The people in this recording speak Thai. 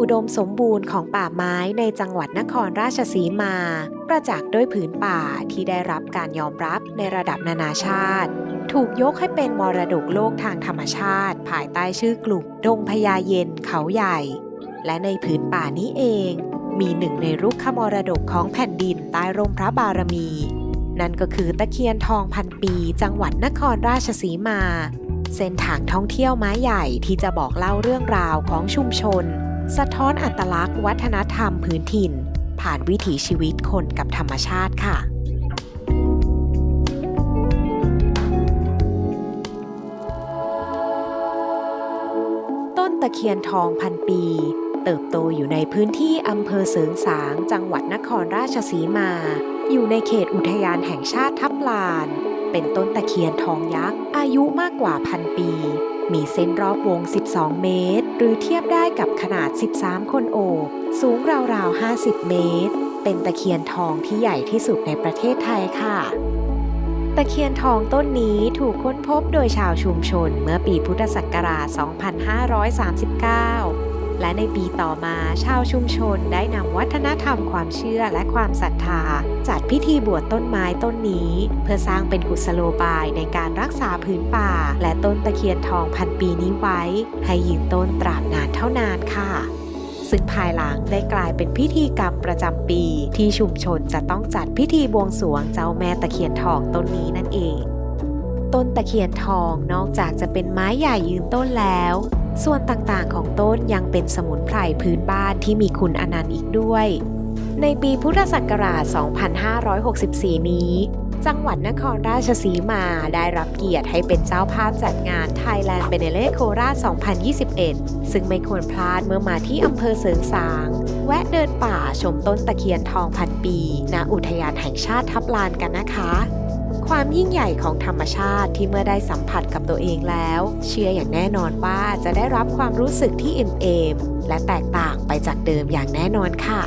อุดมสมบูรณ์ของป่าไม้ในจังหวัดนครราชสีมา ประจักษ์ด้วยผืนป่าที่ได้รับการยอมรับในระดับนานาชาติ ถูกยกให้เป็นมรดกโลกทางธรรมชาติ ภายใต้ชื่อกลุ่มดงพญาเย็นเขาใหญ่ และในผืนป่านี้เอง มีหนึ่งในรุกขมรดกของแผ่นดินใต้ร่มพระบารมี นั่นก็คือตะเคียนทองพันปี จังหวัดนครราชสีมาเส้นทางท่องเที่ยวไม้ใหญ่ที่จะบอกเล่าเรื่องราวของชุมชน สะท้อนอัตลักษณ์วัฒนธรรมพื้นถิ่น ผ่านวิถีชีวิตคนกับธรรมชาติค่ะต้นตะเคียนทองพันปี เติบโตอยู่ในพื้นที่อำเภอเสริงสาง จังหวัดนครราชสีมา อยู่ในเขตอุทยานแห่งชาติทับลาน เป็นต้นตะเคียนทองยักษ์ อายุมากกว่าพันปี มีเส้นรอบวง 12 เมตร หรือเทียบได้กับขนาด 13 คนโอบ สูงราวๆ 50 เมตร เป็นตะเคียนทองที่ใหญ่ที่สุดในประเทศไทยค่ะตะเคียนทองต้นนี้ถูกค้นพบโดยชาวชุมชนเมื่อปีพุทธศักราช 2539 และในปีต่อมาชาวชุมชนได้นำวัฒนธรรมความเชื่อและความศรัทธา จัดพิธีบวชต้นไม้ต้นนี้ เพื่อสร้างเป็นกุศโลบายในการรักษาพื้นป่า และต้นตะเคียนทองพันปีนี้ไว้ ให้ยืนต้นตราบนานเท่านานค่ะซึ่งภายหลังได้กลายเป็นพิธีกรรมประจำปี ที่ชุมชนจะต้องจัดพิธีบวงสรวงเจ้าแม่ตะเคียนทองต้นนี้นั่นเอง ต้นตะเคียนทองนอกจากจะเป็นไม้ใหญ่ยืนต้นแล้ว ส่วนต่างๆของต้นยังเป็นสมุนไพรพื้นบ้านที่มีคุณอนันต์อีกด้วย ในปีพุทธศักราช 2564 นี้ จังหวัดนครราชสีมาได้รับเกียรติให้เป็นเจ้าภาพจัดงาน Thailand b e n e l e c o r a 2021 ซึ่งไม่ควรพลาดเมื่อมาที่อำเภอเสริงสาง แวะเดินป่าชมต้นตะเคียนทองพันปี ณ อุทยานแห่งชาติทับลานกันนะคะ ความยิ่งใหญ่ของธรรมชาติที่เมื่อได้สัมผัสกับตัวเองแล้ว เชื่ออย่างแน่นอนว่าจะได้รับความรู้สึกที่อิ่มเอมและแตกต่างไปจากเดิมอย่างแน่นอนค่ะ